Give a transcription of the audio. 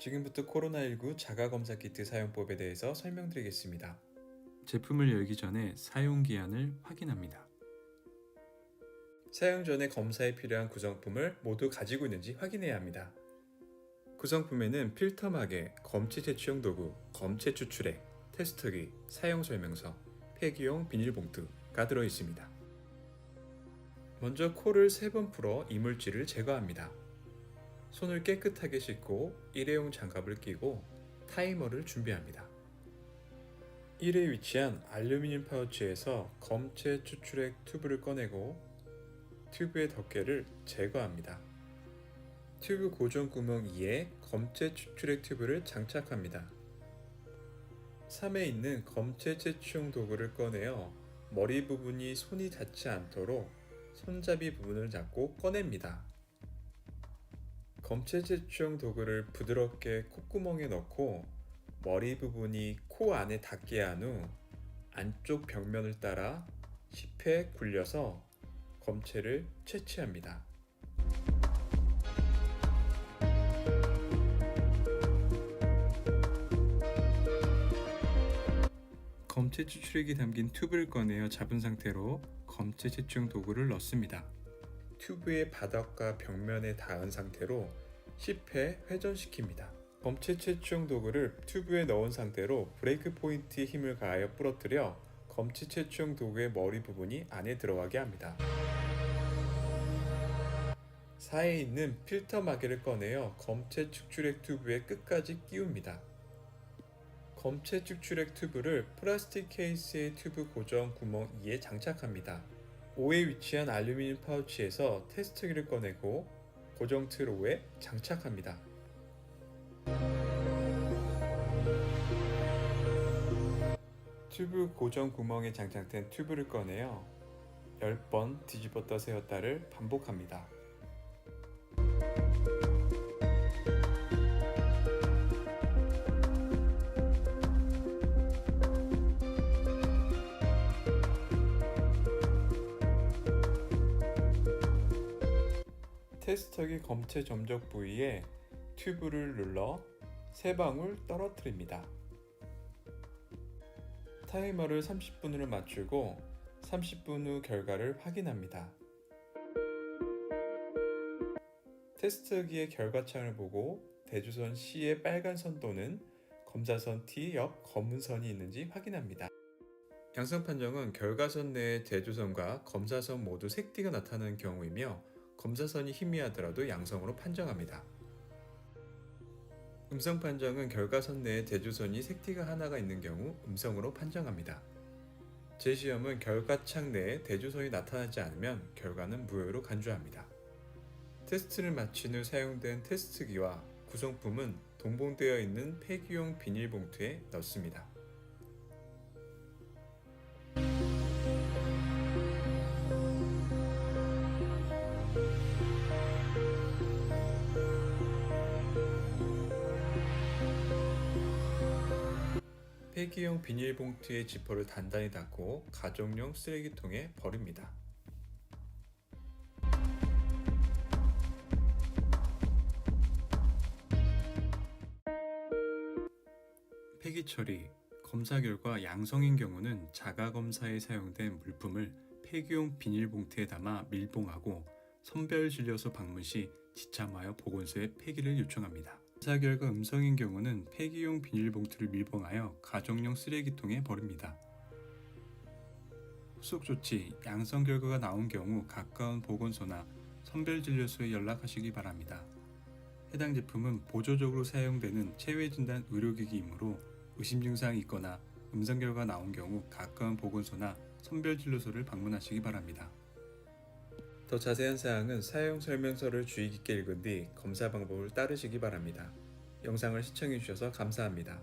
지금부터 코로나19 자가검사 키트 사용법에 대해서 설명드리겠습니다. 제품을 열기 전에 사용 기한을 확인합니다. 사용 전에 검사에 필요한 구성품을 모두 가지고 있는지 확인해야 합니다. 구성품에는 필터막에 검체 채취용 도구, 검체 추출액, 테스터기, 사용 설명서, 폐기용 비닐봉투가 들어 있습니다. 먼저 코를 3번 풀어 이물질을 제거합니다. 손을 깨끗하게 씻고 일회용 장갑을 끼고 타이머를 준비합니다. 1에 위치한 알루미늄 파우치에서 검체 추출액 튜브를 꺼내고 튜브의 덮개를 제거합니다. 튜브 고정 구멍 2에 검체 추출액 튜브를 장착합니다. 3에 있는 검체 채취용 도구를 꺼내어 머리 부분이 손이 닿지 않도록 손잡이 부분을 잡고 꺼냅니다. 검체 채취용 도구를 부드럽게 콧구멍에 넣고 머리 부분이 코 안에 닿게 한 후 안쪽 벽면을 따라 10회 굴려서 검체를 채취합니다. 검체 추출액이 담긴 튜브를 꺼내어 잡은 상태로 검체 채취용 도구를 넣습니다. 튜브의 바닥과 벽면에 닿은 상태로 10회 회전시킵니다. 검체 채취용 도구를 튜브에 넣은 상태로 브레이크 포인트에 힘을 가하여 부러뜨려 검체 채취용 도구의 머리 부분이 안에 들어가게 합니다. 4에 있는 필터 마개를 꺼내어 검체 축출액 튜브의 끝까지 끼웁니다. 검체 축출액 튜브를 플라스틱 케이스의 튜브 고정 구멍 2에 장착합니다. 5에 위치한 알루미늄 파우치에서 테스트기를 꺼내고 고정 틀 5에 장착합니다. 튜브 고정 구멍에 장착된 튜브를 꺼내어 10번 뒤집었다 세웠다를 반복합니다. 테스터기 검체 점적 부위에 튜브를 눌러 세 방울 떨어뜨립니다. 타이머를 30분으로 맞추고 30분 후 결과를 확인합니다. 테스트기의 결과창을 보고 대주선 C의 빨간 선 또는 검사선 T 옆 검은 선이 있는지 확인합니다. 양성 판정은 결과선 내의 대주선과 검사선 모두 색띠가 나타나는 경우이며 검사선이 희미하더라도 양성으로 판정합니다. 음성 판정은 결과선 내에 대주선이 색띠가 하나가 있는 경우 음성으로 판정합니다. 재시험은 결과창 내에 대주선이 나타나지 않으면 결과는 무효로 간주합니다. 테스트를 마친 후 사용된 테스트기와 구성품은 동봉되어 있는 폐기용 비닐봉투에 넣습니다. 폐기용 비닐봉투의 지퍼를 단단히 닫고 가정용 쓰레기통에 버립니다. 폐기 처리 검사 결과 양성인 경우는 자가 검사에 사용된 물품을 폐기용 비닐봉투에 담아 밀봉하고 선별 진료소 방문 시 지참하여 보건소에 폐기를 요청합니다. 검사 결과 음성인 경우는 폐기용 비닐봉투를 밀봉하여 가정용 쓰레기통에 버립니다. 후속 조치 양성 결과가 나온 경우 가까운 보건소나 선별진료소에 연락하시기 바랍니다. 해당 제품은 보조적으로 사용되는 체외진단 의료기기이므로 의심 증상이 있거나 음성 결과 나온 경우 가까운 보건소나 선별진료소를 방문하시기 바랍니다. 더 자세한 사항은 사용 설명서를 주의 깊게 읽은 뒤 검사 방법을 따르시기 바랍니다. 영상을 시청해 주셔서 감사합니다.